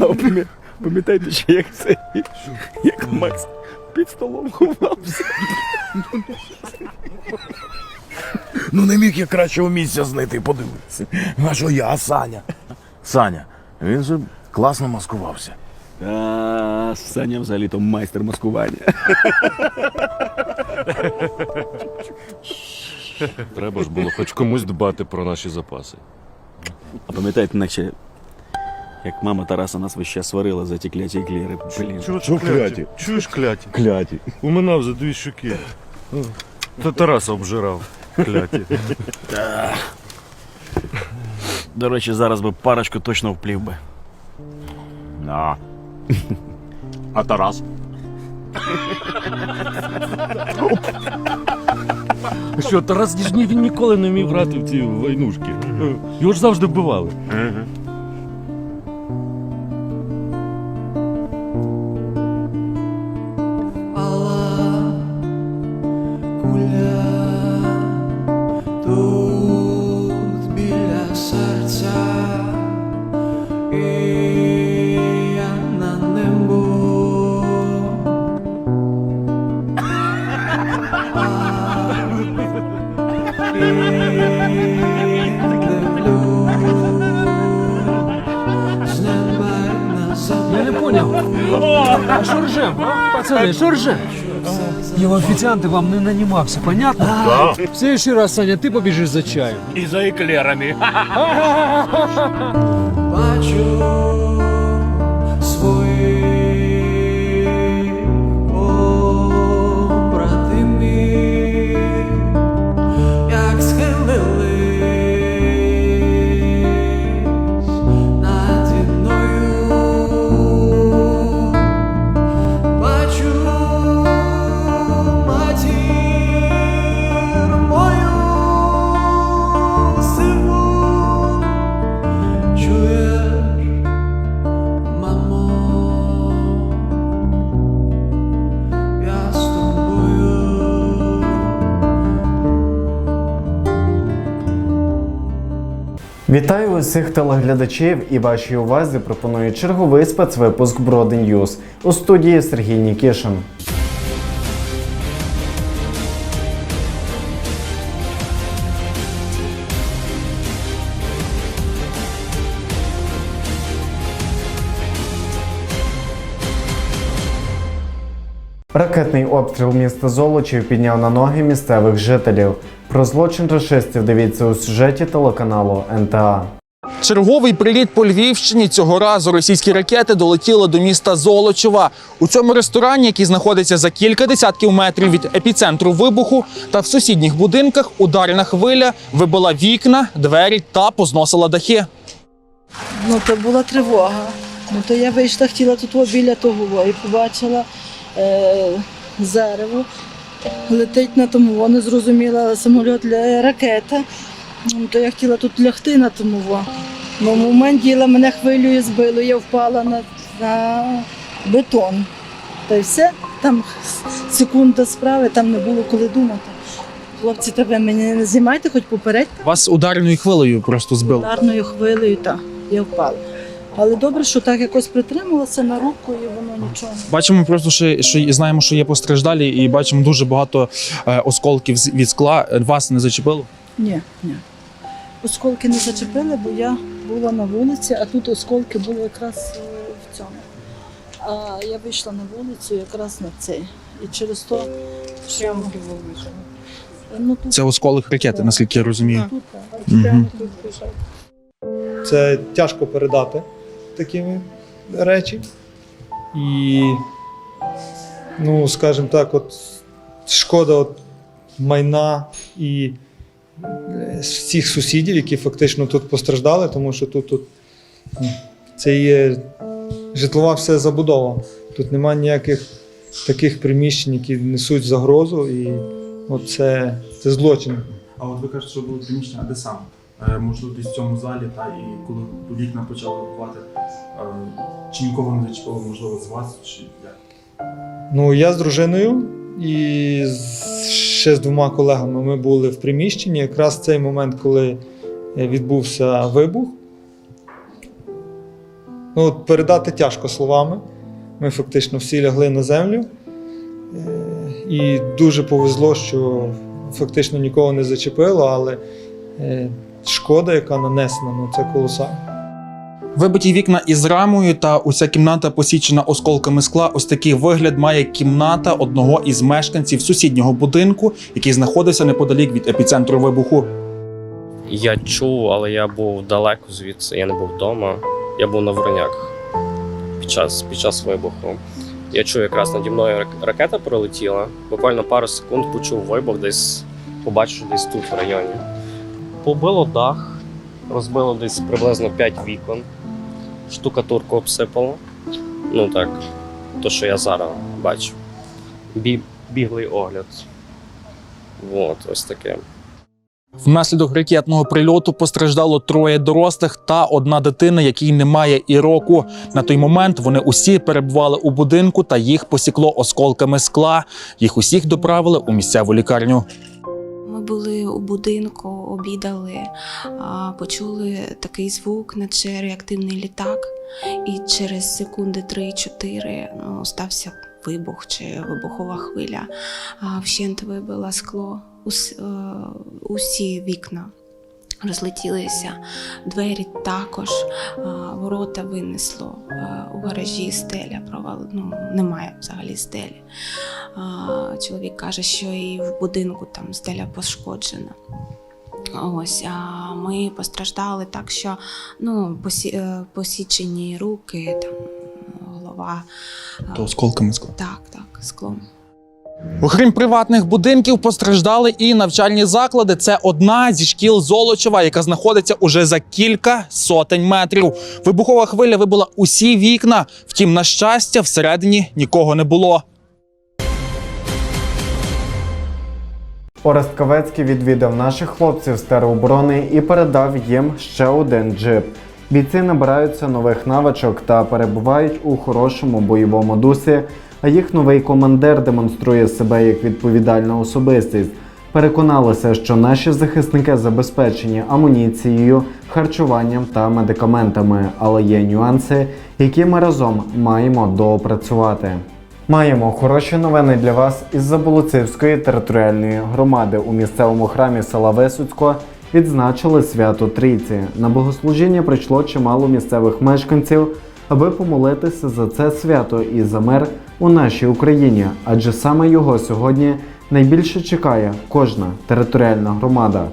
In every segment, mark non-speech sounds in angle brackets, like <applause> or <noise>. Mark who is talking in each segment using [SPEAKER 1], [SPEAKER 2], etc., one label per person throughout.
[SPEAKER 1] А пам'я- Пам'ятаєте ще, як це? Як Макс під столом ховався.
[SPEAKER 2] Ну не міг я кращого місця знайти, подивитися. А що я, а Саня? Саня, він же класно маскувався.
[SPEAKER 1] А, Саня взагалі то майстер маскування.
[SPEAKER 3] Треба ж було хоч комусь дбати про наші запаси.
[SPEAKER 1] А пам'ятаєте, наче як мама Тараса нас весь час сварила за ті кляті. Блін.
[SPEAKER 3] Що
[SPEAKER 2] кляті?
[SPEAKER 3] Чуєш кляті?
[SPEAKER 2] Кляті.
[SPEAKER 3] У мене вже дві щуки. Та Тараса обжирав. Кляті.
[SPEAKER 1] До речі, зараз би парочку точно вплів би.
[SPEAKER 2] На. А Тарас?
[SPEAKER 3] Що, Тарас Ніжній він ніколи не вмів грати в ці войнушки. Його ж завжди вбивали.
[SPEAKER 4] а? Пацаны, что ржем? Я в официанты вам не нанимался, понятно? Да. В следующий раз, Саня, ты побежишь за чаем.
[SPEAKER 2] І за еклерами. <laughs>
[SPEAKER 5] бачу
[SPEAKER 6] Вітаю усіх телеглядачів і вашій увазі пропоную черговий спецвипуск Броди News. у студії Сергій Нікішин. Ракетний обстріл міста Золочів підняв на ноги місцевих жителів. Про злочин рашистів дивіться у сюжеті телеканалу НТА.
[SPEAKER 7] Черговий приліт по Львівщині цього разу російські ракети долетіли до міста Золочева. У цьому ресторані, який знаходиться за кілька десятків метрів від епіцентру вибуху, та в сусідніх будинках ударна хвиля вибила вікна, двері та позносила дахи.
[SPEAKER 8] Ну, то була тривога. Ну, то я вийшла, хотіла тут біля того і побачила зарево. Летить на тому, не зрозуміла самоліт для ракета. То я хотіла тут лягти на тому. Во. Ну, в момент діла мене хвилею збило, я впала на, на бетон. Та й все, там секунда справи, там не було коли думати. Хлопці, тебе мене не знімайте, хоч попередь.
[SPEAKER 7] Вас ударною хвилею просто збило.
[SPEAKER 8] Ударною хвилею, так, я впала. Але добре, що так якось притрималася на руку і воно нічого.
[SPEAKER 7] Бачимо просто, що, що знаємо, що є постраждалі, і бачимо дуже багато е, осколків з- від скла. Вас не зачепило?
[SPEAKER 8] Ні, ні. Осколки не зачепили, бо я була на вулиці, а тут осколки були якраз е, в цьому. А я вийшла на вулицю якраз на цей. І через то що Ну, тут,
[SPEAKER 7] Це осколок ракети, наскільки я розумію.
[SPEAKER 8] тут, так.
[SPEAKER 7] Мгм.
[SPEAKER 9] Це тяжко передати такі речі. І, ну, скажімо так, от шкода от майна і е, всіх сусідів, які фактично тут постраждали, тому що тут, тут ну, це є житлова вся забудова. Тут немає ніяких таких приміщень, які несуть загрозу, і от це, це злочин.
[SPEAKER 10] А от ви кажете, що було приміщення, а де саме? Е, Можливо, десь в цьому залі, та і коли вікна почали вибивати, е, чи нікого не зачепило, можливо, з вас, чи як?
[SPEAKER 9] Ну, я з дружиною і ще з двома колегами ми були в приміщенні. Якраз в цей момент, коли е, відбувся вибух. Ну, от передати тяжко словами. Ми фактично всі лягли на землю. І дуже повезло, що фактично нікого не зачепило, але шкода, яка нанесена, ну це колосально.
[SPEAKER 7] Вибиті вікна із рамою та уся кімната посічена осколками скла. Ось такий вигляд має кімната одного із мешканців сусіднього будинку, який знаходився неподалік від епіцентру вибуху.
[SPEAKER 11] Я чув, але я був далеко звідси, я не був вдома. Я був на Вороняках під час, під час вибуху. Я чув, якраз наді мною ракета пролетіла. Буквально пару секунд почув вибух, десь побачив десь тут в районі. Побило дах, розбило десь приблизно 5 вікон, штукатурку обсипало. Ну так, то, що я зараз бачу. Бі, біглий огляд. От, ось таке.
[SPEAKER 7] Внаслідок ракетного прильоту постраждало троє дорослих та одна дитина, якій немає і року. На той момент вони усі перебували у будинку та їх посікло осколками скла. Їх усіх доправили у місцеву лікарню.
[SPEAKER 12] Ми були у будинку, обідали, почули такий звук, наче реактивний літак, і через секунди 3-4 ну, стався вибух чи вибухова хвиля. Вщент вибило скло, е, усі вікна. Розлетілися двері також, ворота винесло у гаражі стеля провал, ну, немає взагалі стелі. А, Чоловік каже, що і в будинку там стеля пошкоджена. Ось, а ми постраждали так, що ну, посі, е, посічені руки, там, голова.
[SPEAKER 7] То осколками скла.
[SPEAKER 12] Так, так, склом.
[SPEAKER 7] Окрім приватних будинків, постраждали і навчальні заклади. Це одна зі шкіл Золочева, яка знаходиться уже за кілька сотень метрів. Вибухова хвиля вибила усі вікна. Втім, на щастя, всередині нікого не було.
[SPEAKER 6] Орест Кавецький відвідав наших хлопців з тероборони і передав їм ще один джип. Бійці набираються нових навичок та перебувають у хорошому бойовому дусі. А їх новий командир демонструє себе як відповідальна особистість. Переконалися, що наші захисники забезпечені амуніцією, харчуванням та медикаментами, але є нюанси, які ми разом маємо доопрацювати. Маємо хороші новини для вас із Заболоцівської територіальної громади у місцевому храмі села Висоцько відзначили свято Трійці. На богослужіння прийшло чимало місцевих мешканців, аби помолитися за це свято і за мир у нашій Україні, адже саме його сьогодні найбільше чекає кожна територіальна громада.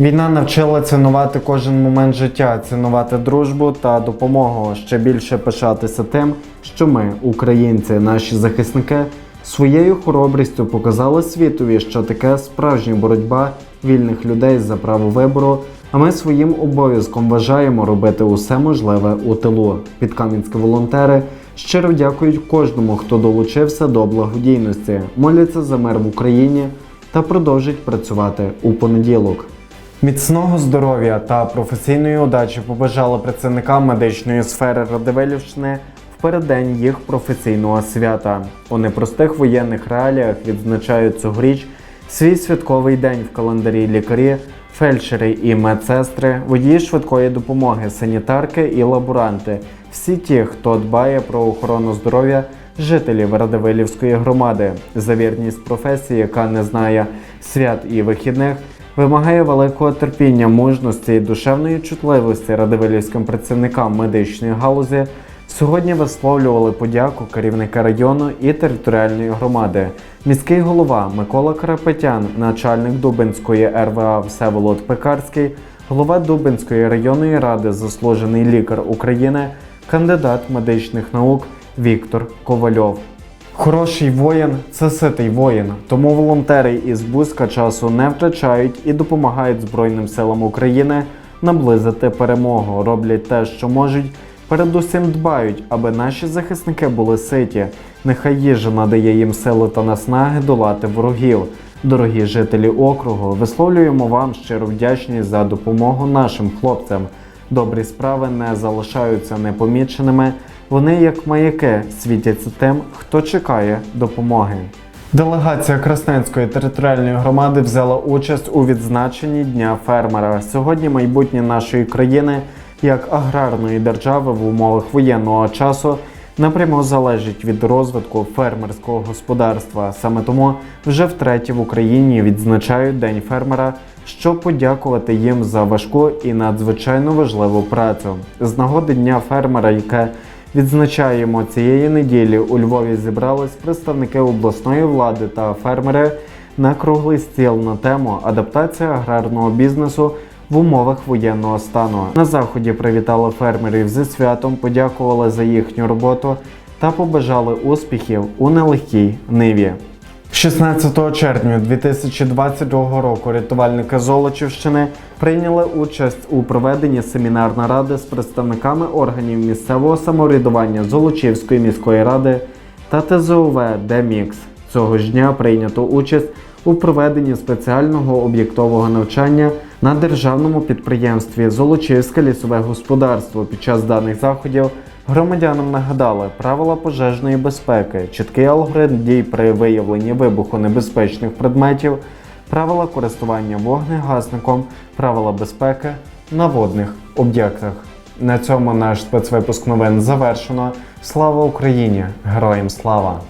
[SPEAKER 6] Війна навчила цінувати кожен момент життя, цінувати дружбу та допомогу, ще більше пишатися тим, що ми, українці, наші захисники, своєю хоробрістю показали світові, що таке справжня боротьба вільних людей за право вибору. А ми своїм обов'язком вважаємо робити усе можливе у тилу. Підкам'янські волонтери щиро дякують кожному, хто долучився до благодійності, моляться за мир в Україні та продовжить працювати у понеділок. Міцного здоров'я та професійної удачі побажали працівникам медичної сфери Радивилівщини в переддень їх професійного свята. У непростих воєнних реаліях відзначають цьогоріч свій святковий день в календарі лікарі, фельдшери і медсестри, водії швидкої допомоги, санітарки і лаборанти. Всі ті, хто дбає про охорону здоров'я жителів Радивилівської громади. За вірність професії, яка не знає свят і вихідних, вимагає великого терпіння, мужності і душевної чутливості радивилівським працівникам медичної галузі. Сьогодні висловлювали подяку керівника району і територіальної громади. Міський голова Микола Карапетян, начальник Дубинської РВА Всеволод Пекарський, голова Дубинської районної ради, заслужений лікар України, кандидат медичних наук Віктор Ковальов. Хороший воїн це ситий воїн, тому волонтери із Бузька часу не втрачають і допомагають Збройним силам України наблизити перемогу, роблять те, що можуть. Передусім дбають, аби наші захисники були ситі. Нехай їжа надає їм сили та наснаги долати ворогів. Дорогі жителі округу, висловлюємо вам щиру вдячність за допомогу нашим хлопцям. Добрі справи не залишаються непоміченими. Вони, як маяки, світяться тим, хто чекає допомоги. Делегація Красненської територіальної громади взяла участь у відзначенні Дня фермера. Сьогодні майбутнє нашої країни як аграрної держави в умовах воєнного часу напряму залежить від розвитку фермерського господарства. Саме тому вже втретє в Україні відзначають День фермера, щоб подякувати їм за важку і надзвичайно важливу працю. З нагоди Дня фермера, яке Відзначаємо цієї неділі у Львові зібрались представники обласної влади та фермери на круглий стіл на тему адаптація аграрного бізнесу в умовах воєнного стану. На заході привітали фермерів зі святом, подякували за їхню роботу та побажали успіхів у нелегкій ниві. 16 червня 2022 року рятувальники Золочівщини прийняли участь у проведенні семінар наради з представниками органів місцевого самоврядування Золочівської міської ради та ТЗОВ «Демікс». Цього ж дня прийнято участь у проведенні спеціального об'єктового навчання на державному підприємстві Золочівське лісове господарство. Під час даних заходів громадянам нагадали правила пожежної безпеки, чіткий алгоритм дій при виявленні вибуху небезпечних предметів, правила користування вогнегасником, правила безпеки на водних об'єктах. На цьому наш спецвипуск новин завершено. Слава Україні! Героям слава!